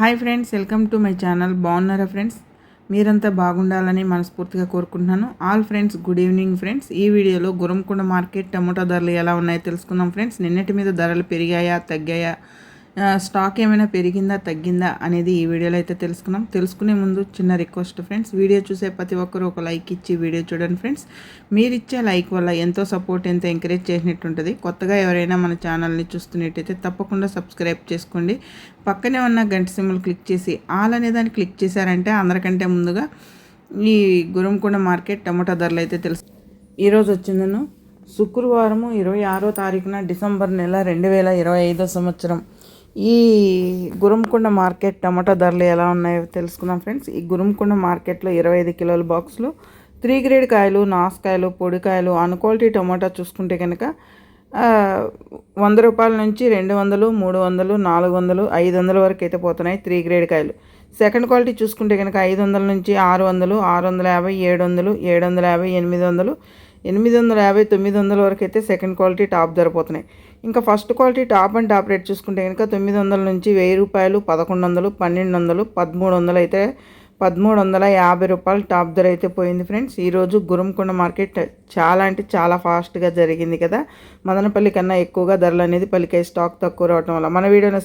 Hi friends welcome to my channel. బాగున్నారా friends? మీరంతా బాగుండాలని మనస్ఫూర్తిగా కోరుకుంటున్నాను. All friends good evening friends. ఈ వీడియోలో గురంకొండ మార్కెట్ టమోటా ధరలు ఎలా ఉన్నాయో తెలుసుకుందాం ఫ్రెండ్స్. నిన్నటి మీద ధరలు పెరిగాయా తగ్గాయా? స్టాక్ ఏమైనా పెరిగిందా తగ్గిందా అనేది ఈ వీడియోలో అయితే తెలుసుకున్నాం. తెలుసుకునే ముందు చిన్న రిక్వెస్ట్ ఫ్రెండ్స్ వీడియో చూసే ప్రతి ఒక్కరు ఒక లైక్ ఇచ్చి వీడియో చూడండి ఫ్రెండ్స్ మీరు ఇచ్చే లైక్ వల్ల ఎంతో సపోర్ట్ ఎంతో ఎంకరేజ్ చేసినట్టు ఉంటుంది కొత్తగా ఎవరైనా మన ఛానల్ని చూస్తున్నట్టయితే తప్పకుండా సబ్స్క్రైబ్ చేసుకోండి. పక్కనే ఉన్న గంట సింబల్ క్లిక్ చేసి ఆల్ అనే దాన్ని క్లిక్ చేశారంటే అందరికంటే ముందుగా ఈ గురంకొండ మార్కెట్ టమోటా ధరలు అయితే తెలుసు. ఈరోజు వచ్చిందను. శుక్రవారము ఇరవై ఆరో తారీఖున డిసెంబర్ నెల రెండు వేల ఇరవై ఐదో సంవత్సరం. ఈ గురంకొండ మార్కెట్ టమాటా ధరలు ఎలా ఉన్నాయో తెలుసుకుందాం ఫ్రెండ్స్. ఈ గురంకొండ మార్కెట్లో ఇరవై ఐదు కిలోల బాక్స్లో త్రీ గ్రేడ్ కాయలు నాసుకాయలు పొడికాయలు అన్క్వాలిటీ టమాటా చూసుకుంటే కనుక వంద రూపాయల నుంచి రెండు వందలు మూడు వందలు నాలుగు వందలు ఐదు వందల వరకు అయితే పోతున్నాయి త్రీ గ్రేడ్ కాయలు. సెకండ్ క్వాలిటీ చూసుకుంటే కనుక ఐదు వందల నుంచి ఆరు వందలు ఆరు వందల యాభై ఏడు వందలు ఏడు వందల యాభై ఎనిమిది వందలు ఎనిమిది వందల యాభై తొమ్మిది వందల వరకు అయితే సెకండ్ క్వాలిటీ టాప్ ధర పోతున్నాయి ఇంకా first quality top and top rate చూసుకుంటే కనుక తొమ్మిది వందల నుంచి వెయ్యి రూపాయలు పదకొండు వందలు పన్నెండు వందలు పదమూడు వందలు అయితే పదమూడు వందల యాభై రూపాయలు టాప్ ధర అయితే పోయింది ఫ్రెండ్స్ ఈరోజు గురంకొండ మార్కెట్ చాలా అంటే చాలా ఫాస్ట్గా జరిగింది కదా. మదనపల్లి కన్నా ఎక్కువగా ధరలు అనేది పలికే స్టాక్ తక్కువ రావటం వల్ల. మన వీడియోని